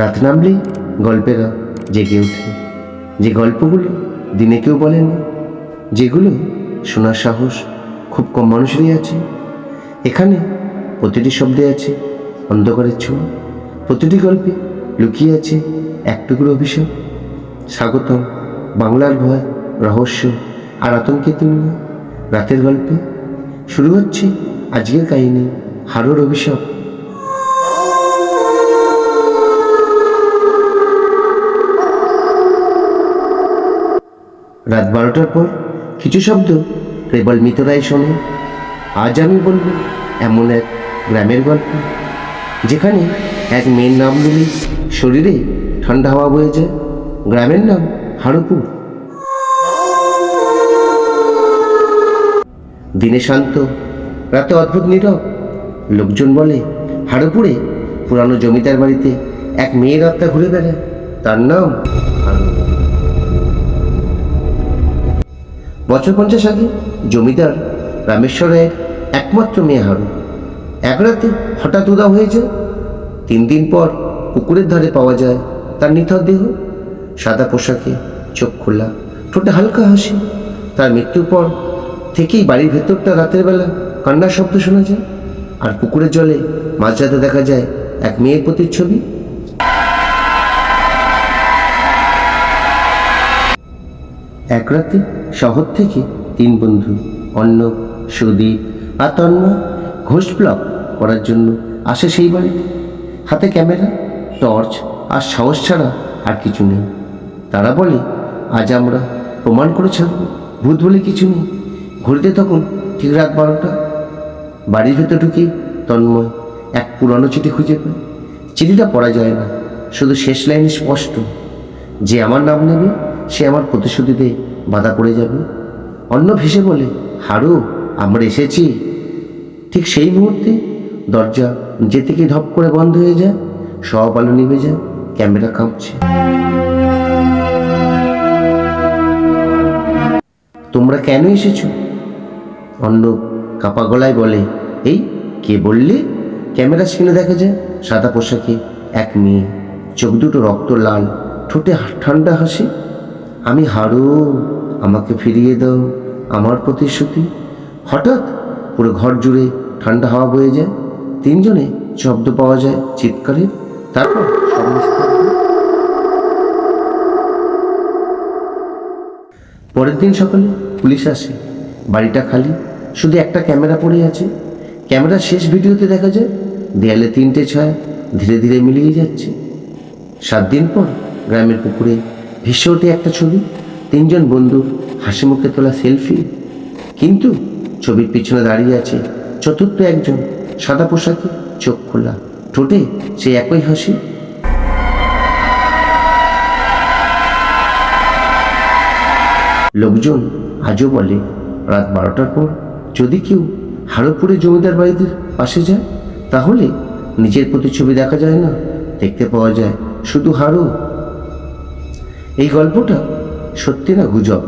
রাত নামলেই গল্পেরা জেগে ওঠে। যে গল্পগুলো দিনে কেউ বলে না, যেগুলো শোনার সাহস খুব কম মানুষেরই আছে। এখানে প্রতিটি শব্দে আছে অন্ধকারের ছোঁয়া, প্রতিটি গল্পে লুকিয়ে আছে এক টুকরো অভিশাপ। স্বাগতম বাংলার ভয়, রহস্য আর আতঙ্কের দুনিয়া রাতের গল্পে শুরু হচ্ছে আজকের কাহিনী হারোর অভিশাপ। রাত বারোটার পর কিছু শব্দ কেবল মৃতরাই শোনে আজ আমি বলব এমন এক গ্রামের গল্প, যেখানে এক মেয়ের নাম নিলে শরীরে ঠান্ডা হাওয়া বয়ে যায়। গ্রামের নাম হাড়পুর দিনে শান্ত, রাতে অদ্ভুত নীরব লোকজন বলে হাড়ুপুরে পুরানো জমিদার বাড়িতে এক মেয়ের আত্মা ঘুরে বেড়ায়। তার নাম হাড়ু বছর পঞ্চাশ আগে জমিদার রামেশ্বর রায়ের একমাত্র মেয়ে হারু। এক রাতে হঠাৎ উদা হয়ে যায়। তিন দিন পর পুকুরের ধারে পাওয়া যায় তার নিথর দেহ। সাদা পোশাকে চোখ খোলা, ঠোঁটে হালকা হাসি। তার মৃত্যুর পর থেকেই বাড়ির ভেতরটা রাতের বেলা কান্নার শব্দ শোনা যায়। আর পুকুরের জলে মাঝরাতে দেখা যায় এক মেয়ের প্রতিচ্ছবি। এক রাতে শহর থেকে তিন বন্ধু, অন্ন সুদীপ আর তন্ময় ঘোষ ব্লক করার জন্য আসে সেই বাড়িতে। হাতে ক্যামেরা, টর্চ আর সাহস ছাড়া আর কিছু নেই। তারা বলে, আজ আমরা প্রমাণ করে ছাড়ব, ভূত বলে কিছু নেই। ঘুরতে তখন ঠিক রাত বারোটা। বাড়ির ভেতর ঢুকে তন্ময় এক পুরানো চিঠি খুঁজে পায়। চিঠিটা পড়া যায় না, শুধু শেষ লাইন স্পষ্ট। যে আমার নাম নেবে সে আমার প্রতিশ্রুতিতে বাধা পড়ে যাবে। অন্য ভেসে বলে, হারু, আমরা এসেছি। ঠিক সেই মুহূর্তে দরজা যে থেকে ধপ করে বন্ধ হয়ে যায়, সব আলো নিভে যায়, ক্যামেরা কাঁপছে। তোমরা কেন এসেছ? অন্য কাপা গলায় বলে, এই, কে বললে? ক্যামেরা স্ক্রিনে দেখা যায়, সাদা পোশাকে এক মেয়ে, চোখ দুটো রক্ত লাল, ঠোঁটে ঠান্ডা হাসি। আমি হারু, আমাকে ফিরিয়ে দাও আমার প্রতিশ্রুতি। হঠাৎ পুরো ঘর জুড়ে ঠান্ডা হাওয়া বয়ে যায়। তিনজনে শব্দ পাওয়া যায় চিৎকারের তারপর পরের দিন সকালে পুলিশ আসে। বাড়িটা খালি, শুধু একটা ক্যামেরা পড়ে আছে। ক্যামেরার শেষ ভিডিওতে দেখা যায়, দেয়ালে তিনটে ছায়া ধীরে ধীরে মিলিয়ে যাচ্ছে। সাত দিন পর গ্রামের পুকুরে ভেসে ওঠে একটা ছবি। তিনজন বন্ধু হাসি মুখে তোলা সেলফি। কিন্তু ছবির পিছনে দাঁড়িয়ে আছে চতুর্থ একজন সাদা পোশাকে চোখ খোলা। ঠোঁটে সে একই হাসি। লোকজন আজও বলে, রাত বারোটার পর যদি কেউ হাড়পুরে জমিদার বাড়িদের পাশে যায়, তাহলে নিজের প্রতিচ্ছবি দেখা যায় না। দেখতে পাওয়া যায় শুধু হাড়ও এই গল্পটা সত্যি না গুজব?